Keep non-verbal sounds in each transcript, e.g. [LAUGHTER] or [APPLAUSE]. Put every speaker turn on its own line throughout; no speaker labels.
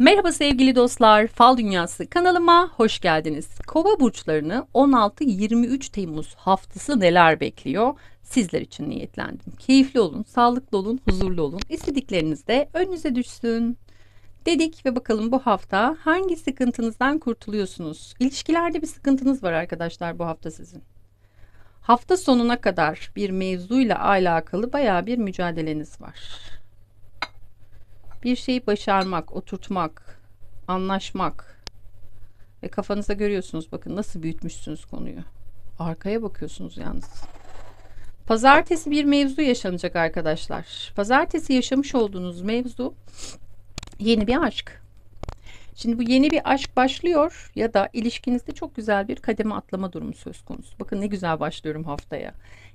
Merhaba sevgili dostlar, Fal Dünyası kanalıma hoş geldiniz. Kova burçlarını 16-23 Temmuz haftası neler bekliyor? Sizler için niyetlendim. Keyifli olun, sağlıklı olun, huzurlu olun. İstedikleriniz de önünüze düşsün. Dedik ve bakalım bu hafta hangi sıkıntınızdan kurtuluyorsunuz? İlişkilerde bir sıkıntınız var arkadaşlar bu hafta sizin. Hafta sonuna kadar bir mevzuyla alakalı baya bir mücadeleniz var bir şeyi başarmak, oturtmak, anlaşmak ve kafanıza görüyorsunuz bakın nasıl büyütmüşsünüz konuyu. Arkaya bakıyorsunuz yalnız. Pazartesi bir mevzu yaşanacak arkadaşlar. Pazartesi yaşamış olduğunuz mevzu yeni bir aşk. Şimdi bu yeni bir aşk başlıyor ya da ilişkinizde çok güzel bir kademe atlama durumu söz konusu. Bakın ne güzel başlıyorum haftaya.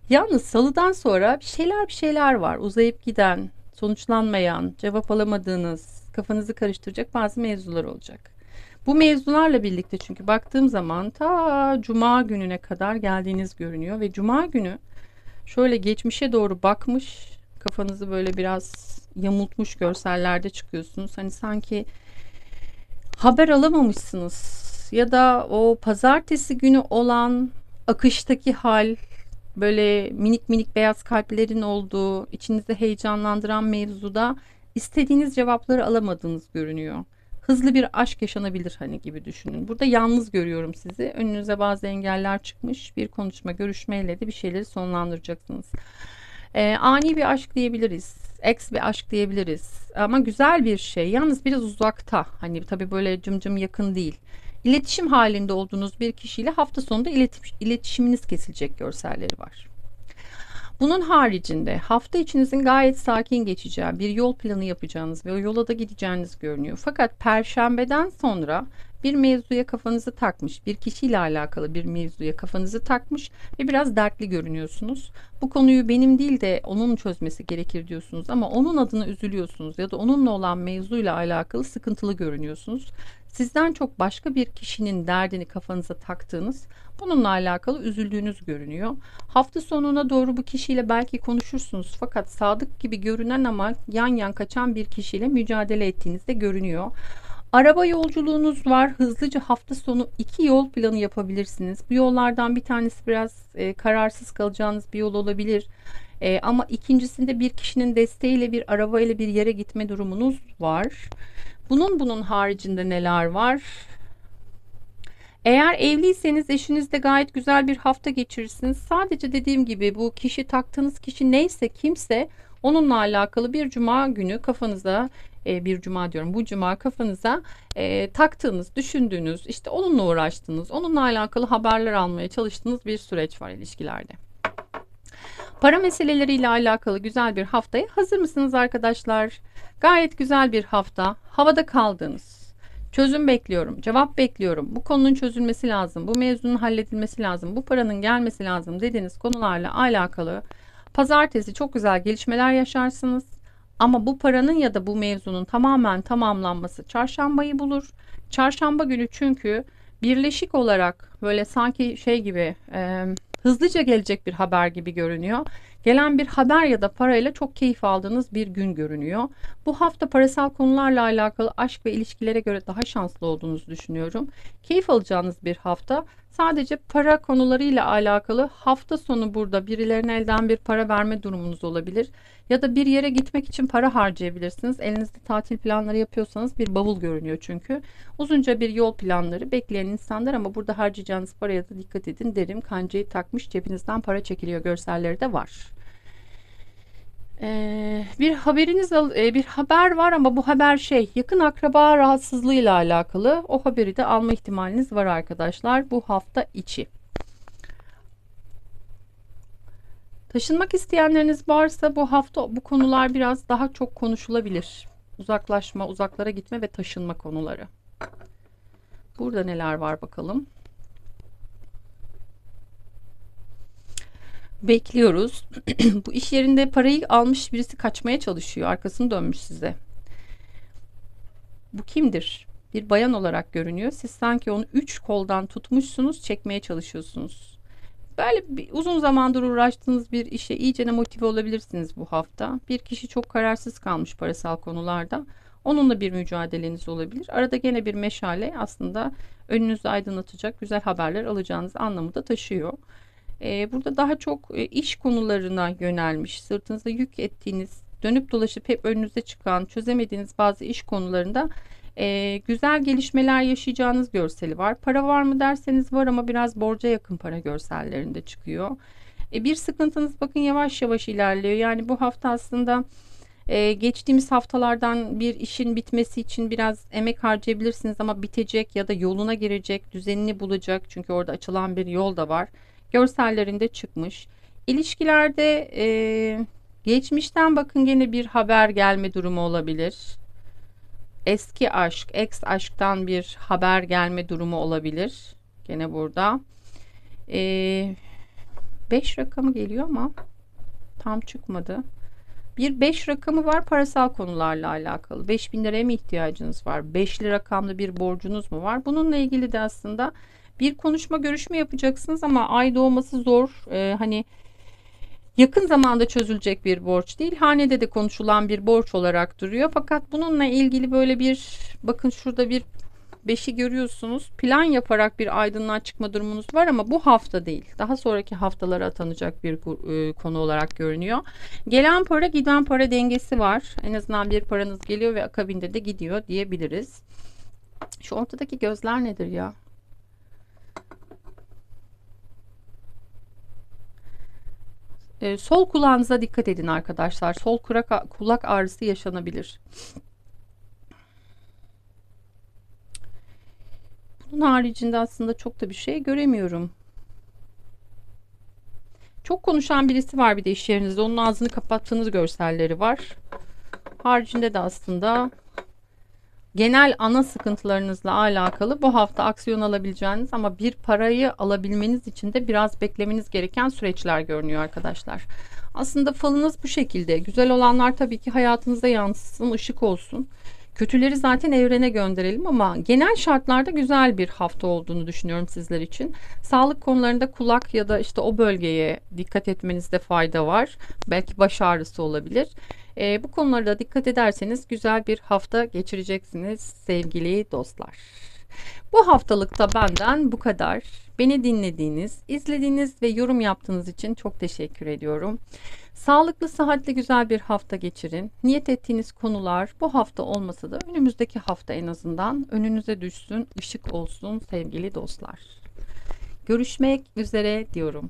Yalnız salıdan sonra bir şeyler bir şeyler var. Uzayıp giden, sonuçlanmayan, cevap alamadığınız, kafanızı karıştıracak bazı mevzular olacak. Bu mevzularla birlikte çünkü baktığım zaman ta cuma gününe kadar geldiğiniz görünüyor ve cuma günü şöyle geçmişe doğru bakmış, kafanızı böyle biraz yamultmuş görsellerde çıkıyorsunuz. Hani sanki haber alamamışsınız ya da o pazartesi günü olan akıştaki hal böyle minik minik beyaz kalplerin olduğu, içinizde heyecanlandıran mevzuda istediğiniz cevapları alamadığınız görünüyor. Hızlı bir aşk yaşanabilir hani gibi düşünün. Burada yalnız görüyorum sizi. Önünüze bazı engeller çıkmış. Bir konuşma, görüşmeyle de bir şeyleri sonlandıracaksınız. Ee, ani bir aşk diyebiliriz. Ex bir aşk diyebiliriz. Ama güzel bir şey. Yalnız biraz uzakta. Hani tabii böyle cımcım yakın değil. İletişim halinde olduğunuz bir kişiyle hafta sonunda iletişiminiz kesilecek görselleri var. Bunun haricinde hafta içinizin gayet sakin geçeceği bir yol planı yapacağınız ve o yola da gideceğiniz görünüyor. Fakat perşembeden sonra bir mevzuya kafanızı takmış, bir kişiyle alakalı bir mevzuya kafanızı takmış ve biraz dertli görünüyorsunuz. Bu konuyu benim değil de onun çözmesi gerekir diyorsunuz ama onun adına üzülüyorsunuz ya da onunla olan mevzuyla alakalı sıkıntılı görünüyorsunuz. Sizden çok başka bir kişinin derdini kafanıza taktığınız, bununla alakalı üzüldüğünüz görünüyor. Hafta sonuna doğru bu kişiyle belki konuşursunuz fakat sadık gibi görünen ama yan yan kaçan bir kişiyle mücadele ettiğinizde görünüyor. Araba yolculuğunuz var. Hızlıca hafta sonu iki yol planı yapabilirsiniz. Bu yollardan bir tanesi biraz e, kararsız kalacağınız bir yol olabilir. E, ama ikincisinde bir kişinin desteğiyle bir araba ile bir yere gitme durumunuz var. Bunun bunun haricinde neler var? Eğer evliyseniz eşinizle gayet güzel bir hafta geçirirsiniz. Sadece dediğim gibi bu kişi taktığınız kişi neyse kimse onunla alakalı bir cuma günü kafanıza e, bir cuma diyorum bu cuma kafanıza e, taktığınız, düşündüğünüz, işte onunla uğraştığınız, onunla alakalı haberler almaya çalıştığınız bir süreç var ilişkilerde. Para meseleleriyle alakalı güzel bir haftaya hazır mısınız arkadaşlar? Gayet güzel bir hafta. Havada kaldınız. Çözüm bekliyorum, cevap bekliyorum. Bu konunun çözülmesi lazım, bu mevzunun halledilmesi lazım, bu paranın gelmesi lazım dediğiniz konularla alakalı pazartesi çok güzel gelişmeler yaşarsınız. Ama bu paranın ya da bu mevzunun tamamen tamamlanması çarşambayı bulur. Çarşamba günü çünkü birleşik olarak böyle sanki şey gibi e, hızlıca gelecek bir haber gibi görünüyor. Gelen bir haber ya da parayla çok keyif aldığınız bir gün görünüyor. Bu hafta parasal konularla alakalı aşk ve ilişkilere göre daha şanslı olduğunuzu düşünüyorum. Keyif alacağınız bir hafta. Sadece para konularıyla alakalı hafta sonu burada birilerine elden bir para verme durumunuz olabilir. Ya da bir yere gitmek için para harcayabilirsiniz. Elinizde tatil planları yapıyorsanız bir bavul görünüyor çünkü. Uzunca bir yol planları bekleyen insanlar ama burada harcayacağınız paraya da dikkat edin derim. Kancayı takmış cebinizden para çekiliyor görselleri de var. Ee, bir haberiniz e, bir haber var ama bu haber şey yakın akraba rahatsızlığıyla alakalı. O haberi de alma ihtimaliniz var arkadaşlar bu hafta içi. Taşınmak isteyenleriniz varsa bu hafta bu konular biraz daha çok konuşulabilir. Uzaklaşma, uzaklara gitme ve taşınma konuları. Burada neler var bakalım. Bekliyoruz. [CLEARS THROAT] Bu iş yerinde parayı almış birisi kaçmaya çalışıyor. Arkasını dönmüş size. Bu kimdir? Bir bayan olarak görünüyor. Siz sanki onu üç koldan tutmuşsunuz, çekmeye çalışıyorsunuz. Böyle bir, uzun zamandır uğraştığınız bir işe iyicene motive olabilirsiniz bu hafta. Bir kişi çok kararsız kalmış parasal konularda. Onunla bir mücadeleniz olabilir. Arada gene bir meşale aslında önünüzü aydınlatacak güzel haberler alacağınız anlamı da taşıyor. Ee, burada daha çok e, iş konularına yönelmiş, sırtınıza yük ettiğiniz, dönüp dolaşıp hep önünüze çıkan, çözemediğiniz bazı iş konularında e, güzel gelişmeler yaşayacağınız görseli var. Para var mı derseniz var ama biraz borca yakın para görsellerinde çıkıyor. E, bir sıkıntınız bakın yavaş yavaş ilerliyor. Yani bu hafta aslında geçtiğimiz haftalardan bir işin bitmesi için biraz emek harcayabilirsiniz ama bitecek ya da yoluna girecek, düzenini bulacak. Çünkü orada açılan bir yol da var. Görsellerinde çıkmış. İlişkilerde e, geçmişten bakın gene bir haber gelme durumu olabilir. Eski aşk, ex aşktan bir haber gelme durumu olabilir. Gene burada. 5 e, beş rakamı geliyor ama tam çıkmadı. Bir 5 rakamı var parasal konularla alakalı. 5000 liraya mı ihtiyacınız var? 5'li rakamlı bir borcunuz mu var? Bununla ilgili de aslında bir konuşma görüşme yapacaksınız ama ay doğması zor. Ee, hani yakın zamanda çözülecek bir borç değil. Hanede de konuşulan bir borç olarak duruyor. Fakat bununla ilgili böyle bir bakın şurada bir beşi görüyorsunuz. Plan yaparak bir aydınlığa çıkma durumunuz var ama bu hafta değil. Daha sonraki haftalara atanacak bir e, konu olarak görünüyor. Gelen para giden para dengesi var. En azından bir paranız geliyor ve akabinde de gidiyor diyebiliriz. Şu ortadaki gözler nedir ya? Ee, sol kulağınıza dikkat edin arkadaşlar. Sol kulak, kulak ağrısı yaşanabilir. Bunun haricinde aslında çok da bir şey göremiyorum. Çok konuşan birisi var bir de iş yerinizde. Onun ağzını kapattığınız görselleri var. Haricinde de aslında genel ana sıkıntılarınızla alakalı bu hafta aksiyon alabileceğiniz ama bir parayı alabilmeniz için de biraz beklemeniz gereken süreçler görünüyor arkadaşlar. Aslında falınız bu şekilde. Güzel olanlar tabii ki hayatınıza yansısın, ışık olsun. Kötüleri zaten evrene gönderelim ama genel şartlarda güzel bir hafta olduğunu düşünüyorum sizler için. Sağlık konularında kulak ya da işte o bölgeye dikkat etmenizde fayda var. Belki baş ağrısı olabilir. E, bu konulara da dikkat ederseniz güzel bir hafta geçireceksiniz sevgili dostlar. Bu haftalıkta benden bu kadar. Beni dinlediğiniz, izlediğiniz ve yorum yaptığınız için çok teşekkür ediyorum. Sağlıklı, sıhhatli güzel bir hafta geçirin. Niyet ettiğiniz konular bu hafta olmasa da önümüzdeki hafta en azından önünüze düşsün, ışık olsun sevgili dostlar. Görüşmek üzere diyorum.